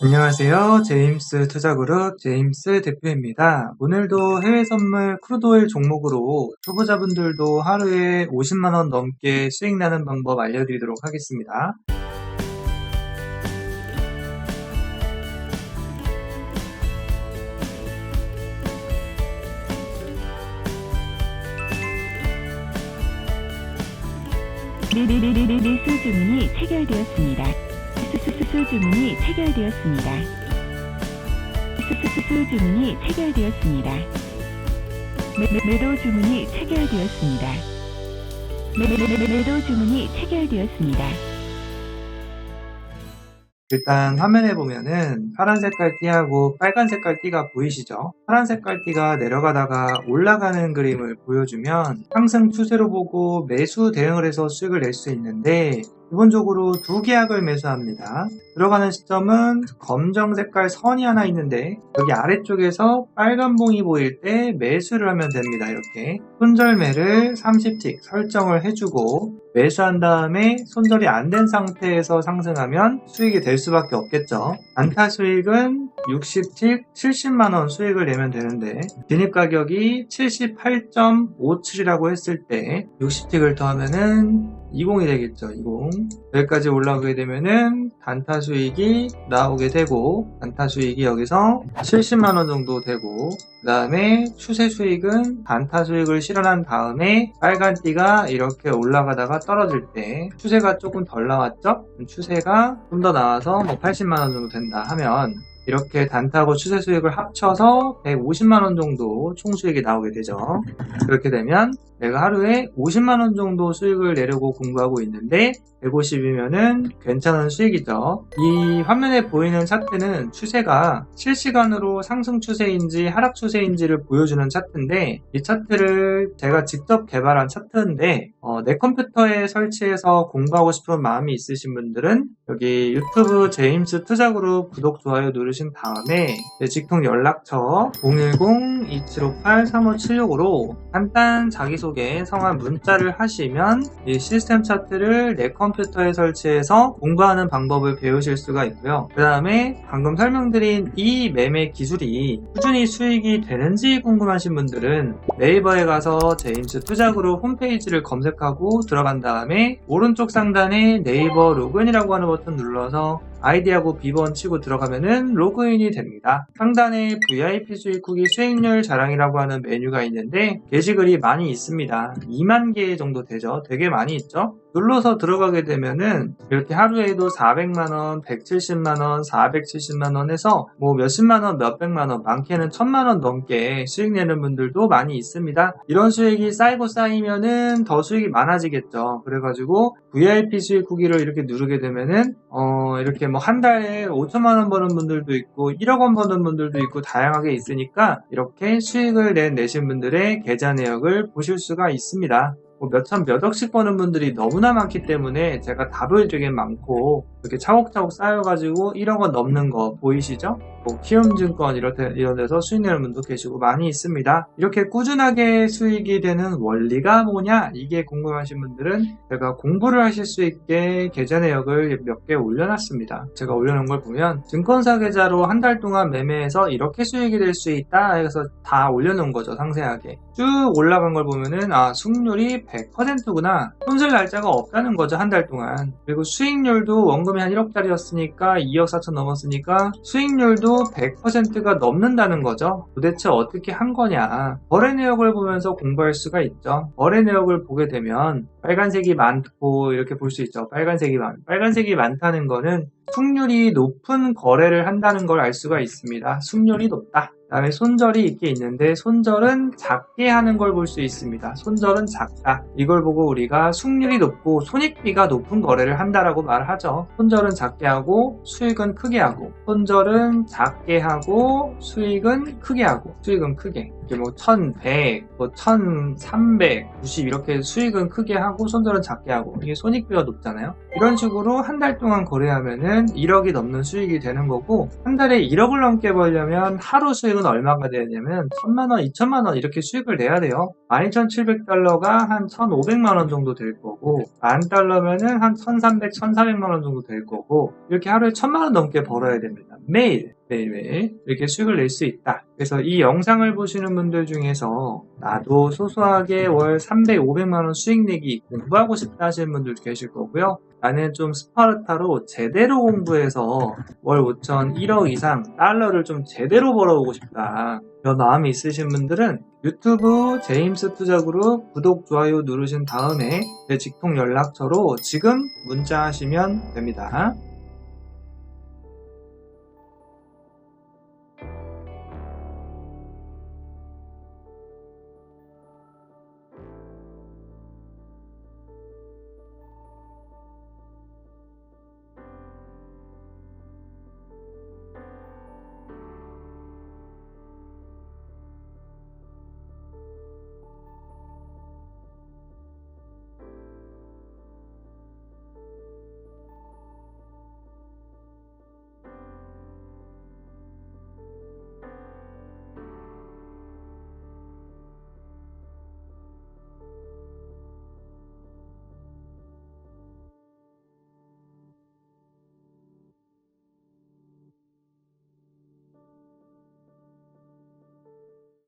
안녕하세요. 제임스 투자그룹 제임스 대표입니다. 오늘도 해외 선물 크루드오일 종목으로 초보자분들도 하루에 50만원 넘게 수익 나는 방법 알려드리도록 하겠습니다. 매수 주문이 체결되었습니다. 수수수 주문이 체결되었습니다. 수수수 주문이 체결되었습니다. 매- 매- 매도 주문이 체결되었습니다. 매- 매- 매- 매도 주문이 체결되었습니다. 일단 화면에 보면은 파란 색깔 띠하고 빨간 색깔 띠가 보이시죠? 파란 색깔 띠가 내려가다가 올라가는 그림을 보여주면 상승 추세로 보고 매수 대응을 해서 수익을 낼 수 있는데 기본적으로 두 계약을 매수합니다. 들어가는 시점은 검정 색깔 선이 하나 있는데 여기 아래쪽에서 빨간 봉이 보일 때 매수를 하면 됩니다. 이렇게 손절매를 30틱 설정을 해주고 매수한 다음에 손절이 안 된 상태에서 상승하면 수익이 될 수밖에 없겠죠. 안타 수익은 60틱 70만원 수익을 내면 되는데 진입 가격이 78.57이라고 했을 때 60틱을 더하면은 20이 되겠죠. 20. 여기까지 올라오게 되면은 단타 수익이 나오게 되고 단타 수익이 여기서 70만원 정도 되고 그 다음에 추세 수익은 단타 수익을 실현한 다음에 빨간 띠가 이렇게 올라가다가 떨어질 때 추세가 조금 덜 나왔죠? 추세가 좀 더 나와서 뭐 80만원 정도 된다 하면 이렇게 단타하고 추세 수익을 합쳐서 150만원 정도 총 수익이 나오게 되죠. 그렇게 되면 내가 하루에 50만원 정도 수익을 내려고 공부하고 있는데 150이면은 괜찮은 수익이죠. 이 화면에 보이는 차트는 추세가 실시간으로 상승 추세인지 하락 추세인지를 보여주는 차트인데 이 차트를 제가 직접 개발한 차트인데 어, 내 컴퓨터에 설치해서 공부하고 싶은 마음이 있으신 분들은 여기 유튜브 제임스 투자그룹 구독 좋아요 누르 신 다음에 내 직통 연락처 010-2758-3576으로 간단 자기소개 성함 문자를 하시면 이 시스템 차트를 내 컴퓨터에 설치해서 공부하는 방법을 배우실 수가 있고요. 그 다음에 방금 설명드린 이 매매 기술이 꾸준히 수익이 되는지 궁금하신 분들은 네이버에 가서 제임스 투자그룹 홈페이지를 검색하고 들어간 다음에 오른쪽 상단에 네이버 로그인이라고 하는 버튼 눌러서 아이디하고 비번 치고 들어가면은 로그인이 됩니다. 상단에 VIP 수익 후기 수익률 자랑이라고 하는 메뉴가 있는데 게시글이 많이 있습니다. 2만 개 정도 되죠. 되게 많이 있죠. 눌러서 들어가게 되면은 이렇게 하루에도 400만원, 170만원, 470만원 해서 뭐 몇십만원, 몇백만원, 많게는 천만원 넘게 수익 내는 분들도 많이 있습니다. 이런 수익이 쌓이고 쌓이면은 더 수익이 많아지겠죠. 그래가지고 VIP 수익 후기를 이렇게 누르게 되면은 어 이렇게 뭐 한 달에 5천만원 버는 분들도 있고 1억 원 버는 분들도 있고 다양하게 있으니까 이렇게 수익을 낸 내신 분들의 계좌 내역을 보실 수가 있습니다. 뭐 몇천 몇 억씩 버는 분들이 너무나 많기 때문에 제가 답을 되게 많고 이렇게 차곡차곡 쌓여가지고 1억 원 넘는 거 보이시죠? 뭐 키움증권 이런 데서 수익 내는 분도 계시고 많이 있습니다. 이렇게 꾸준하게 수익이 되는 원리가 뭐냐? 이게 궁금하신 분들은 제가 공부를 하실 수 있게 계좌 내역을 몇 개 올려놨습니다. 제가 올려놓은 걸 보면 증권사 계좌로 한 달 동안 매매해서 이렇게 수익이 될 수 있다 해서 다 올려놓은 거죠 상세하게 쭉 올라간 걸 보면은 아 수익률이 100%구나. 손실 날짜가 없다는 거죠 한 달 동안. 그리고 수익률도 원금이 한 1억짜리였으니까 2억 4천 넘었으니까 수익률도 100%가 넘는다는 거죠. 도대체 어떻게 한 거냐. 거래 내역을 보면서 공부할 수가 있죠. 거래 내역을 보게 되면 빨간색이 많고 이렇게 볼 수 있죠. 빨간색이 많 빨간색이 많다는 거는 승률이 높은 거래를 한다는 걸 알 수가 있습니다. 승률이 높다. 다음에 손절이 있게 있는데 손절은 작게 하는 걸 볼 수 있습니다. 손절은 작다. 이걸 보고 우리가 수익률이 높고 손익비가 높은 거래를 한다라고 말하죠. 손절은 작게 하고 수익은 크게 하고 손절은 작게 하고 수익은 크게 하고 수익은 크게 이게 뭐 1100, 뭐 1300, 90 이렇게 수익은 크게 하고 손절은 작게 하고 이게 손익비가 높잖아요. 이런 식으로 한 달 동안 거래하면은 벌면은 1억이 넘는 수익이 되는 거고 한 달에 1억을 넘게 벌려면 하루 수익은 얼마가 되냐면 1000만원, 2000만원 이렇게 수익을 내야 돼요. 12,700달러가 한 1,500만원 정도 될 거고 만 달러면은 한 1,300, 1,400만원 정도 될 거고 이렇게 하루에 1000만원 넘게 벌어야 됩니다. 매일 매일매일 이렇게 수익을 낼 수 있다. 그래서 이 영상을 보시는 분들 중에서 나도 소소하게 월 300, 500만원 수익 내기 공부하고 싶다 하시는 분들도 계실 거고요. 나는 좀 스파르타로 제대로 공부해서 월 5천, 1억 이상 달러를 좀 제대로 벌어보고 싶다. 그런 마음이 있으신 분들은 유튜브 제임스 투자그룹 구독, 좋아요 누르신 다음에 제 직통 연락처로 지금 문자 하시면 됩니다.